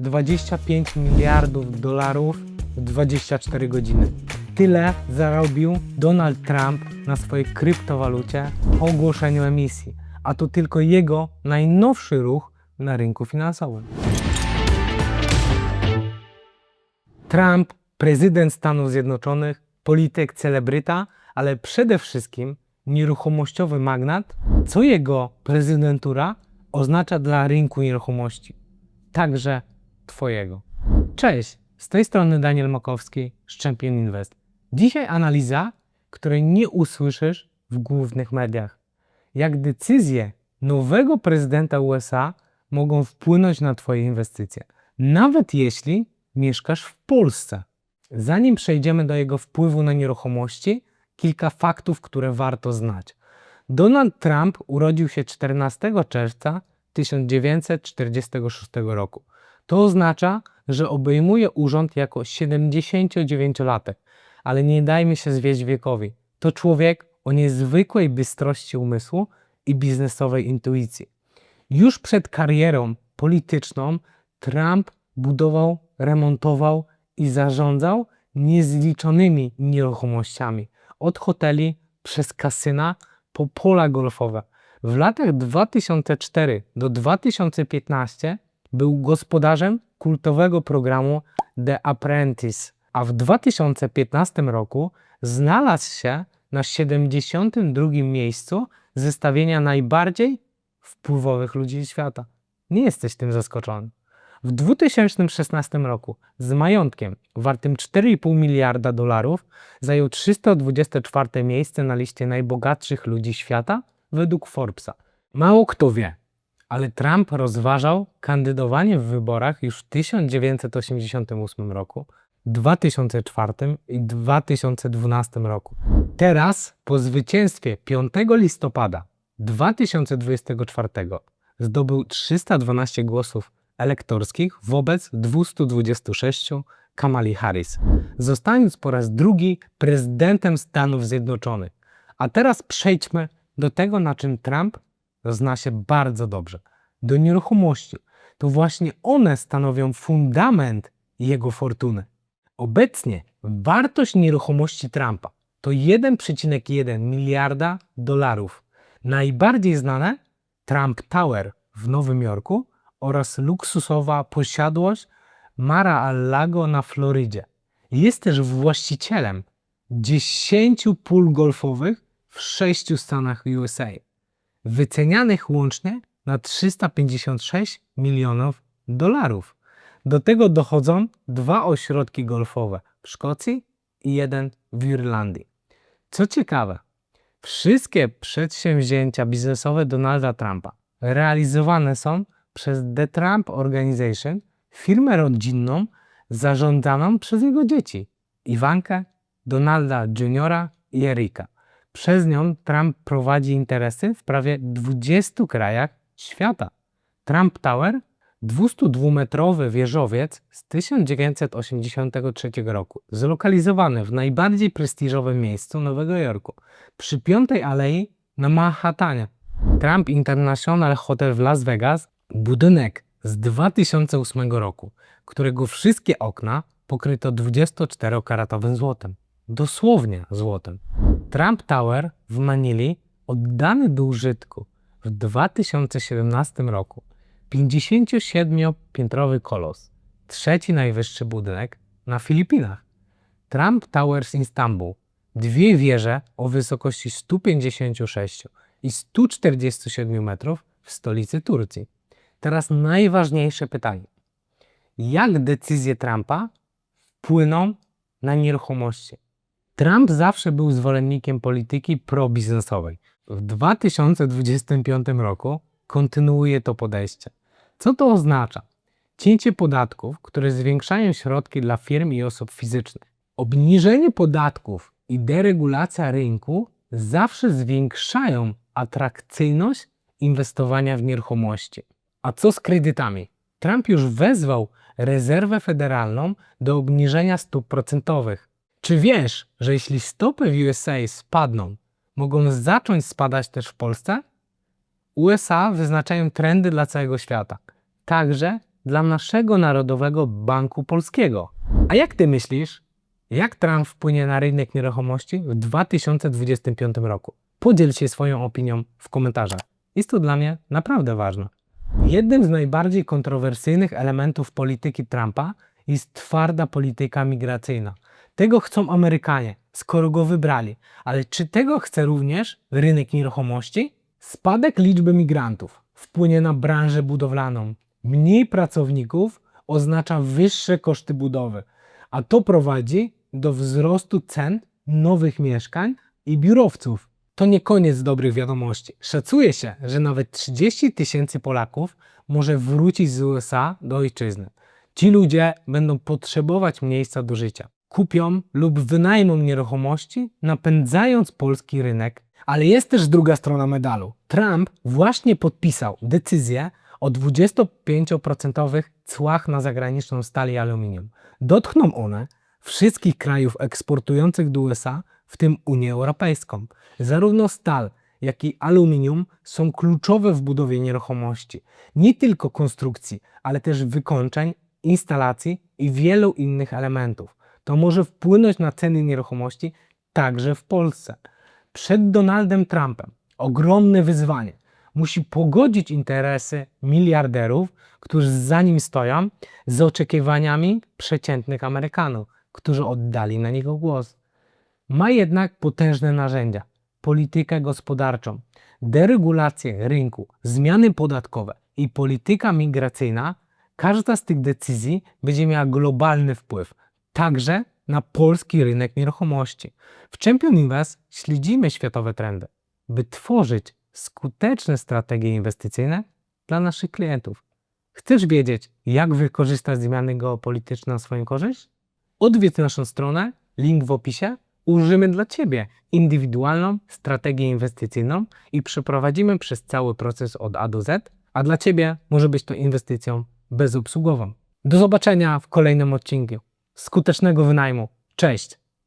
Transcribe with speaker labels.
Speaker 1: 25 miliardów dolarów w 24 godziny. Tyle zarobił Donald Trump na swojej kryptowalucie po ogłoszeniu emisji, a to tylko jego najnowszy ruch na rynku finansowym. Trump, prezydent Stanów Zjednoczonych, polityk, celebryta, ale przede wszystkim nieruchomościowy magnat, co jego prezydentura oznacza dla rynku nieruchomości, także Twojego. Cześć, z tej strony Daniel Makowski, Szczempion Invest. Dzisiaj analiza, której nie usłyszysz w głównych mediach. Jak decyzje nowego prezydenta USA mogą wpłynąć na Twoje inwestycje, nawet jeśli mieszkasz w Polsce. Zanim przejdziemy do jego wpływu na nieruchomości, kilka faktów, które warto znać. Donald Trump urodził się 14 czerwca 1946 roku. To oznacza, że obejmuje urząd jako 79-latek, ale nie dajmy się zwieść wiekowi. To człowiek o niezwykłej bystrości umysłu i biznesowej intuicji. Już przed karierą polityczną Trump budował, remontował i zarządzał niezliczonymi nieruchomościami, od hoteli przez kasyna po pola golfowe. W latach 2004 do 2015 był gospodarzem kultowego programu The Apprentice, a w 2015 roku znalazł się na 72 miejscu zestawienia najbardziej wpływowych ludzi świata. Nie jesteś tym zaskoczony. W 2016 roku z majątkiem wartym 4,5 miliarda dolarów zajął 324 miejsce na liście najbogatszych ludzi świata według Forbesa. Mało kto wie, ale Trump rozważał kandydowanie w wyborach już w 1988 roku, 2004 i 2012 roku. Teraz, po zwycięstwie 5 listopada 2024, zdobył 312 głosów elektorskich wobec 226 Kamali Harris, zostając po raz drugi prezydentem Stanów Zjednoczonych. A teraz przejdźmy do tego, na czym Trump zna się bardzo dobrze do nieruchomości. To właśnie one stanowią fundament jego fortuny. Obecnie wartość nieruchomości Trumpa to 1,1 miliarda dolarów. Najbardziej znane Trump Tower w Nowym Jorku oraz luksusowa posiadłość Mar-a-Lago na Florydzie. Jest też właścicielem 10 pól golfowych w 6 stanach USA, wycenianych łącznie na 356 milionów dolarów. Do tego dochodzą dwa ośrodki golfowe w Szkocji i jeden w Irlandii. Co ciekawe, wszystkie przedsięwzięcia biznesowe Donalda Trumpa realizowane są przez The Trump Organization, firmę rodzinną zarządzaną przez jego dzieci Iwankę, Donalda Juniora i Erika. Przez nią Trump prowadzi interesy w prawie 20 krajach świata. Trump Tower 202-metrowy wieżowiec z 1983 roku, zlokalizowany w najbardziej prestiżowym miejscu Nowego Jorku, przy Piątej Alei na Manhattanie. Trump International Hotel w Las Vegas, budynek z 2008 roku, którego wszystkie okna pokryto 24-karatowym złotem. Dosłownie złotem. Trump Tower w Manili, oddany do użytku w 2017 roku, 57-piętrowy kolos, trzeci najwyższy budynek na Filipinach. Trump Towers Istanbul, dwie wieże o wysokości 156 i 147 metrów w stolicy Turcji. Teraz najważniejsze pytanie. Jak decyzje Trumpa wpłyną na nieruchomości? Trump zawsze był zwolennikiem polityki probiznesowej. W 2025 roku kontynuuje to podejście. Co to oznacza? Cięcie podatków, które zwiększają środki dla firm i osób fizycznych. Obniżenie podatków i deregulacja rynku zawsze zwiększają atrakcyjność inwestowania w nieruchomości. A co z kredytami? Trump już wezwał rezerwę federalną do obniżenia stóp procentowych. Czy wiesz, że jeśli stopy w USA spadną, mogą zacząć spadać też w Polsce? USA wyznaczają trendy dla całego świata, także dla naszego Narodowego Banku Polskiego. A jak ty myślisz, jak Trump wpłynie na rynek nieruchomości w 2025 roku? Podziel się swoją opinią w komentarzach. Jest to dla mnie naprawdę ważne. Jednym z najbardziej kontrowersyjnych elementów polityki Trumpa jest twarda polityka migracyjna. Tego chcą Amerykanie, skoro go wybrali, ale czy tego chce również rynek nieruchomości? Spadek liczby migrantów wpłynie na branżę budowlaną. Mniej pracowników oznacza wyższe koszty budowy, a to prowadzi do wzrostu cen nowych mieszkań i biurowców. To nie koniec dobrych wiadomości. Szacuje się, że nawet 30 tysięcy Polaków może wrócić z USA do ojczyzny. Ci ludzie będą potrzebować miejsca do życia. Kupią lub wynajmą nieruchomości, napędzając polski rynek. Ale jest też druga strona medalu. Trump właśnie podpisał decyzję o 25% cłach na zagraniczną stal i aluminium. Dotkną one wszystkich krajów eksportujących do USA, w tym Unię Europejską. Zarówno stal, jak i aluminium są kluczowe w budowie nieruchomości. Nie tylko konstrukcji, ale też wykończeń, instalacji i wielu innych elementów. To może wpłynąć na ceny nieruchomości także w Polsce. Przed Donaldem Trumpem ogromne wyzwanie. Musi pogodzić interesy miliarderów, którzy za nim stoją, z oczekiwaniami przeciętnych Amerykanów, którzy oddali na niego głos. Ma jednak potężne narzędzia: politykę gospodarczą, deregulację rynku, zmiany podatkowe i polityka migracyjna. Każda z tych decyzji będzie miała globalny wpływ, także na polski rynek nieruchomości. W Champion Invest śledzimy światowe trendy, by tworzyć skuteczne strategie inwestycyjne dla naszych klientów. Chcesz wiedzieć, jak wykorzystać zmiany geopolityczne na swoją korzyść? Odwiedź naszą stronę, link w opisie. Użymy dla Ciebie indywidualną strategię inwestycyjną i przeprowadzimy przez cały proces od A do Z, a dla Ciebie może być to inwestycją bezobsługową. Do zobaczenia w kolejnym odcinku skutecznego wynajmu. Cześć!